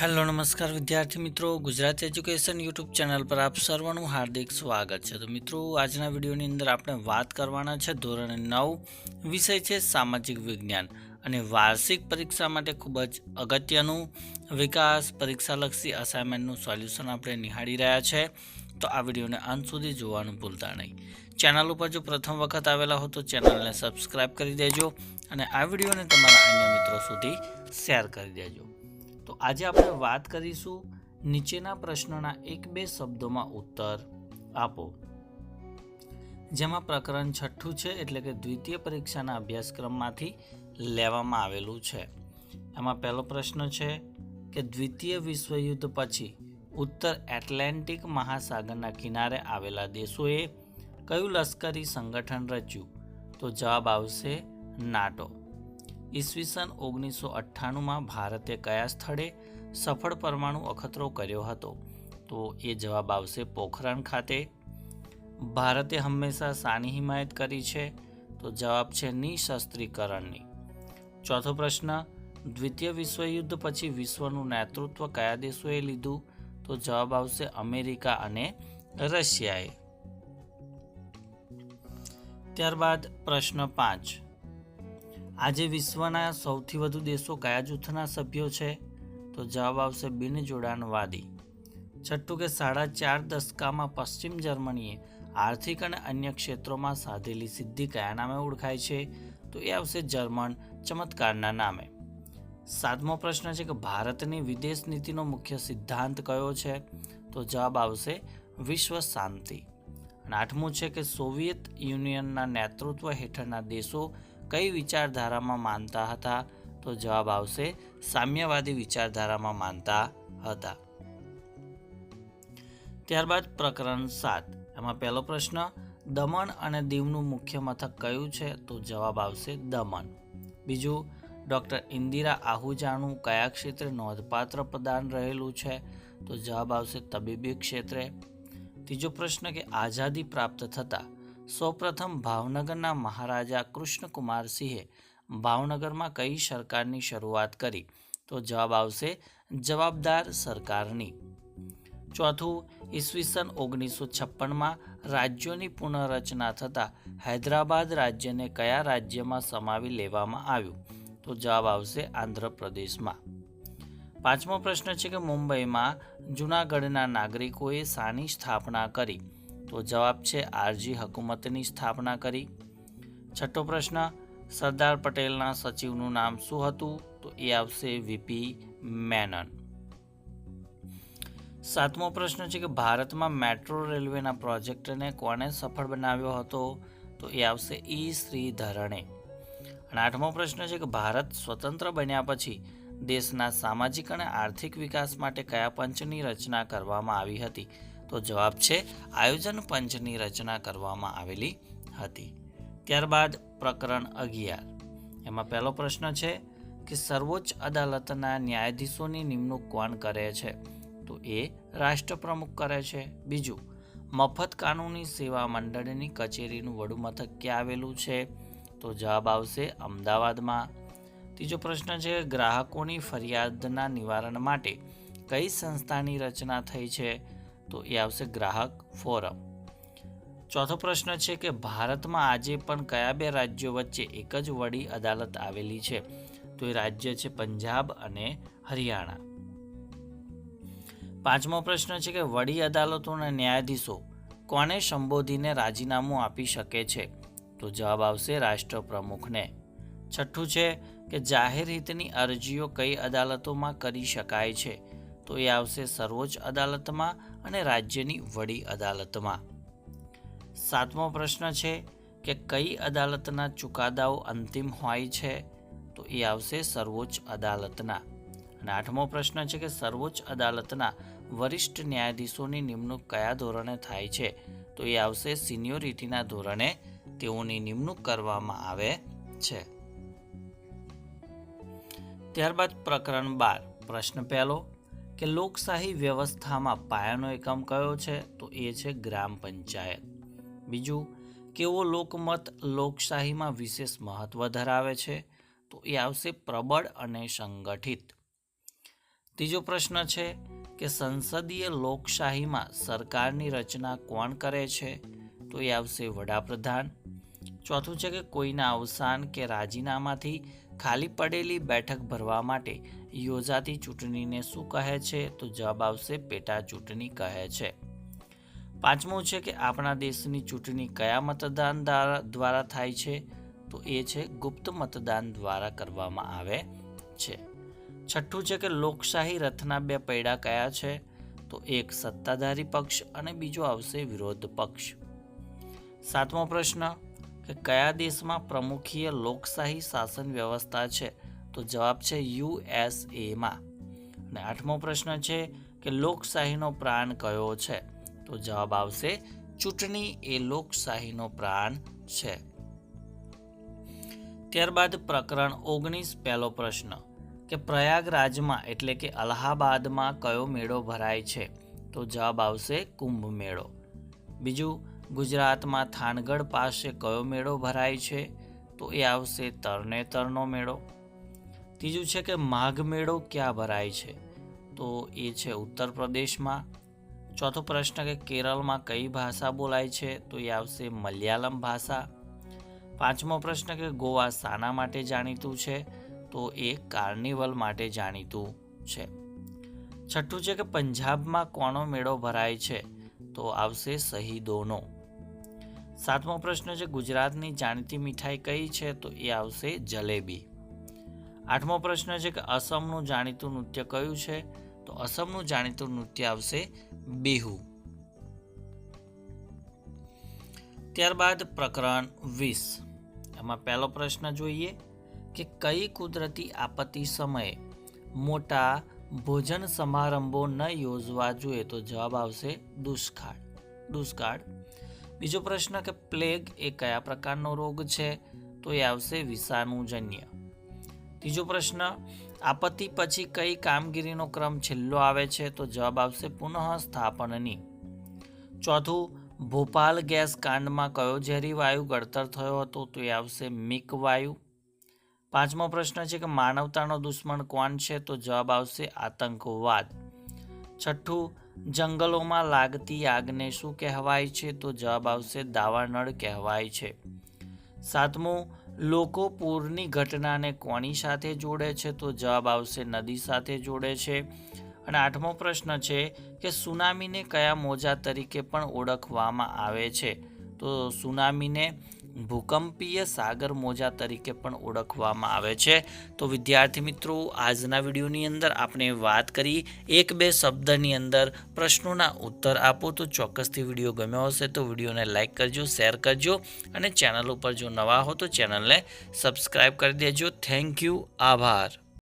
Hello, નમસ્કાર વિદ્યાર્થી મિત્રો. ગુજરાત એજ્યુકેશન યુટ્યુબ ચેનલ પર આપ સર્વનું હાર્દિક સ્વાગત છે. તો મિત્રો, આજના વિડીયોની અંદર આપણે વાત કરવાના છે ધોરણ નવ વિષય છે સામાજિક વિજ્ઞાન. અને વાર્ષિક પરીક્ષા માટે ખૂબ જ અગત્યનું વિકાસ પરીક્ષાલક્ષી અસાઇનમેન્ટનું સોલ્યુશન આપણે નિહાળી રહ્યા છે. તો આ વિડીયોને અંત સુધી જોવાનું ભૂલતા નહીં. ચેનલ ઉપર જો પ્રથમ વખત આવેલા હો તો ચેનલને સબસ્ક્રાઇબ કરી દેજો અને આ વિડીયોને તમારા અન્ય મિત્રો સુધી શેર કરી દેજો. આજે આપણે વાત કરીશું નીચેના પ્રશ્નોના એક બે શબ્દોમાં ઉત્તર આપો. જેમાં પ્રકરણ છઠ્ઠું છે, એટલે કે દ્વિતીય પરીક્ષાના અભ્યાસક્રમમાંથી લેવામાં આવેલું છે. એમાં પહેલો પ્રશ્ન છે કે દ્વિતીય વિશ્વયુદ્ધ પછી ઉત્તર એટલાન્ટિક મહાસાગરના કિનારે આવેલા દેશોએ કયું લશ્કરી સંગઠન રચ્યું? તો જવાબ આવશે નાટો. ઈસવીસન ઓગણીસો અઠ્ઠાણુંમાં ભારતે કયા સ્થળે સફળ પરમાણુ અખતરો કર્યો હતો? તો એ જવાબ આવશે પોખરણ ખાતે. ભારતે હંમેશા શાની હિમાયત કરી છે. તો જવાબ છે નિશસ્ત્રીકરણની. ચોથો પ્રશ્ન, દ્વિતીય વિશ્વયુદ્ધ પછી વિશ્વનું નેતૃત્વ કયા દેશોએ લીધું? તો જવાબ આવશે અમેરિકા અને રશિયાએ. ત્યારબાદ પ્રશ્ન પાંચ આજે વિશ્વના સૌથી વધુ દેશો કયા જૂથના સભ્યો છે? તો જવાબ આવશે બિનજોડાણવાદી છઠ્ઠું કે સાડા ચાર દશકામાં પશ્ચિમ જર્મનીએ આર્થિક અને અન્ય ક્ષેત્રોમાં સાધેલી સિદ્ધિ કયા નામે ઓળખાય છે? તો એ આવશે જર્મન ચમત્કારના નામે. સાતમો પ્રશ્ન છે કે ભારતની વિદેશ નીતિનો મુખ્ય સિદ્ધાંત કયો છે? તો જવાબ આવશે વિશ્વ શાંતિ. અને આઠમું છે કે સોવિયત યુનિયનના નેતૃત્વ હેઠળના દેશો કઈ વિચારધારામાં માનતા હતા? તો જવાબ આવશે, સામ્યવાદી વિચારધારામાં માનતા હતા. ત્યારબાદ પ્રકરણ સાત. એમાં પહેલો પ્રશ્ન, દમણ અને દીવનું મુખ્ય મથક કયું છે? તો જવાબ આવશે, દમણ. બીજું, ડૉક્ટર ઇન્દિરા આહુજાનું કયા ક્ષેત્રે નોંધપાત્ર પ્રદાન રહેલું છે? તો જવાબ આવશે, તબીબી ક્ષેત્રે. ત્રીજો પ્રશ્ન કે આઝાદી પ્રાપ્ત થતાં સૌપ્રથમ ભાવનગરના મહારાજા કૃષ્ણકુમાર સિંહે ભાવનગરમાં કઈ સરકારની શરૂઆત કરી? તો જવાબ આવશે જવાબદાર સરકારની. ચોથું, ઈસવીસન ઓગણીસો છપ્પનમાં રાજ્યોની પુનઃરચના થતાં હૈદરાબાદ રાજ્યને કયા રાજ્યમાં સમાવી લેવામાં આવ્યું? તો જવાબ આવશે આંધ્રપ્રદેશમાં. પાંચમો પ્રશ્ન છે કે મુંબઈમાં જૂનાગઢના નાગરિકોએ શાની સ્થાપના કરી? તો જવાબ છે આરજી હકુમતની સ્થાપના કરી. છઠ્ઠો પ્રશ્ન, સરદાર પટેલના સચિવનું નામ શું હતું? તો એ આવશે વીપી મેનન. સાતમો પ્રશ્ન છે કે ભારતમાં મેટ્રો રેલવેના પ્રોજેક્ટને કોણે સફળ બનાવ્યો હતો? તો એ આવશે ઈ શ્રીધરણે. અને આઠમો પ્રશ્ન છે કે ભારત સ્વતંત્ર બન્યા પછી દેશના સામાજિક અને આર્થિક વિકાસ માટે કયા પંચની રચના કરવામાં આવી હતી? તો જવાબ છે, આયોજન પંચની રચના કરવામાં આવેલી હતી. ત્યારબાદ પ્રકરણ અગિયાર. એમાં પહેલો પ્રશ્ન છે કે સર્વોચ્ચ અદાલતના ન્યાયાધીશોની નિમણૂક કોણ કરે છે? તો એ રાષ્ટ્રપ્રમુખ કરે છે. બીજું, મફત કાનૂની સેવા મંડળની કચેરીનું વડું મથક ક્યાં આવેલું છે? તો જવાબ આવશે અમદાવાદમાં. ત્રીજો પ્રશ્ન છે, ગ્રાહકોની ફરિયાદના નિવારણ માટે કઈ સંસ્થાની રચના થઈ છે? તો એ આવશે ગ્રાહક ફોરમ. ચોથો પ્રશ્ન છે કે ભારતમાં આજે પણ કયા બે રાજ્યો વચ્ચે એક જ વડી અદાલત આવેલી છે? તો એ રાજ્ય છે પંજાબ અને હરિયાણા. પાંચમો પ્રશ્ન છે કે વડી અદાલતોના ન્યાયાધીશો કોને સંબોધીને રાજીનામું આપી શકે છે? તો જવાબ આવશે રાષ્ટ્રપ્રમુખને. છઠ્ઠું છે કે જાહેર હિતની અરજીઓ કઈ અદાલતોમાં કરી શકાય છે? તો એ આવશે સર્વોચ્ચ અદાલતમાં અને રાજ્યની વડી અદાલતમાં. સાતમો પ્રશ્ન છે કે કઈ અદાલતના ચુકાદાઓ અંતિમ હોય છે? તો એ આવશે સર્વોચ્ચ અદાલતના. અને આઠમો પ્રશ્ન છે કે સર્વોચ્ચ અદાલતના વરિષ્ઠ ન્યાયાધીશોની નિમણૂક કયા ધોરણે થાય છે? તો એ આવશે સિનિયોરિટીના ધોરણે તેઓની નિમણૂક કરવામાં આવે છે. ત્યારબાદ પ્રકરણ બાર, પ્રશ્ન પહેલો કે લોકશાહી વ્યવસ્થામાં પાયાનો એકમ કયો છે? તો એ છે ગ્રામ પંચાયત. બીજું, કેવો લોકમત લોકશાહીમાં વિશેષ મહત્વ ધરાવે છે? તો એ આવશે પ્રબળ અને સંગઠિત. ત્રીજો પ્રશ્ન છે કે સંસદીય લોકશાહીમાં સરકારની રચના કોણ કરે છે? તો એ આવશે વડાપ્રધાન. ચોથું છે કે કોઈના અવસાન કે રાજીનામાથી ખાલી પડેલી બેઠક ભરવા માટે યોજાતી ચૂંટણીને શું કહે છે? તો જવાબ આવશે, પેટા ચૂંટણી કહે છે. પાંચમું છે કે આપણા દેશની ચૂંટણી કયા મતદાન દ્વારા થાય છે? તો એ છે, ગુપ્ત મતદાન દ્વારા કરવામાં આવે છે. છઠ્ઠું છે કે લોકશાહી રથના બે પૈડા કયા છે? તો એક સત્તાધારી પક્ષ અને બીજો આવશે વિરોધ પક્ષ. સાતમો પ્રશ્ન કે કયા દેશમાં પ્રમુખીય લોકશાહી શાસન વ્યવસ્થા છે? તો જવાબ છે યુએસએમાં અને આઠમો પ્રશ્ન છે કે લોકશાહીનો પ્રાણ કયો છે? તો જવાબ આવશે, ચૂંટણી એ લોકશાહીનો પ્રાણ છે. ત્યારબાદ પ્રકરણ ઓગણીસ, પહેલો પ્રશ્ન. કે પ્રયાગરાજમાં એટલે કે અલ્હાબાદમાં કયો મેળો ભરાય છે? તો જવાબ આવશે કુંભ મેળો બીજું ગુજરાતમાં થાનગઢ પાસે કયો મેળો ભરાય છે? તો એ આવશે તરણેતરનો મેળો. ત્રીજું છે કે માઘ મેળો ક્યાં ભરાય છે? તો એ છે ઉત્તર પ્રદેશમાં. ચોથો પ્રશ્ન કે કેરળમાં કઈ ભાષા બોલાય છે? તો એ આવશે મલયાલમ ભાષા. પાંચમો પ્રશ્ન કે ગોવા શાના માટે જાણીતું છે? તો એ કાર્નિવલ માટે જાણીતું છે. છઠ્ઠું છે કે પંજાબમાં કોનો મેળો ભરાય છે? તો આવશે શહીદોનો. સાતમો પ્રશ્ન છે, ગુજરાતની જાણીતી મીઠાઈ કઈ છે? તો એ આવશે જલેબી. આઠમો પ્રશ્ન છે કે અસમનું જાણીતું નૃત્ય કયું છે? તો અસમનું જાણીતું નૃત્ય આવશે બિહુ. ત્યારબાદ પ્રકરણ વીસ. એમાં પહેલો પ્રશ્ન જોઈએ કે કઈ કુદરતી આપત્તિ સમયે મોટા ભોજન સમારંભો ન યોજવા જોઈએ? તો જવાબ આવશે દુષ્કાળ. દુષ્કાળ. બીજો પ્રશ્ન કે પ્લેગ એ કયા પ્રકારનો રોગ છે? તો એ આવશે વિષાણુજન્ય. ત્રીજો પ્રશ્ન, આપત્તિ પછી કઈ કામગીરીનો ક્રમ છેલ્લો આવે છે? તો જવાબ આવશે પુનઃ સ્થાપનની. ચોથું, ભોપાલ ગેસ કાંડમાં કયો ઝેરી વાયુ ગળતર થયો હતો? તો એ આવશે મિક વાયુ. પાંચમો પ્રશ્ન છે કે માનવતાનો દુશ્મન કોણ છે? તો જવાબ આવશે આતંકવાદ. છઠ્ઠું, જંગલોમાં લાગતી આગને શું કહેવાય છે? તો જવાબ આવશે દાવાનળ કહેવાય છે. સાતમું, લોકો પૂરની ઘટનાને કોની સાથે જોડે છે? તો જવાબ આવશે નદી સાથે જોડે છે. અને આઠમો પ્રશ્ન છે કે સુનામીને કયા મોજા તરીકે પણ ઓળખવામાં આવે છે? તો સુનામીને ભૂકંપીય સાગર મોજા તરીકે પણ ઓળખવામાં આવે છે. તો વિદ્યાર્થી મિત્રો, આજના વિડીયોની અંદર આપણે વાત કરી એક બે શબ્દની અંદર પ્રશ્નોના ઉત્તર આપો. તો ચોક્કસથી વીડિયો ગમ્યો હશે તો વિડીયોને લાઇક કરજો, શેર કરજો અને ચેનલ ઉપર જો નવા હો તો ચેનલને સબસ્ક્રાઈબ કરી દેજો. થેન્ક યુ, આભાર.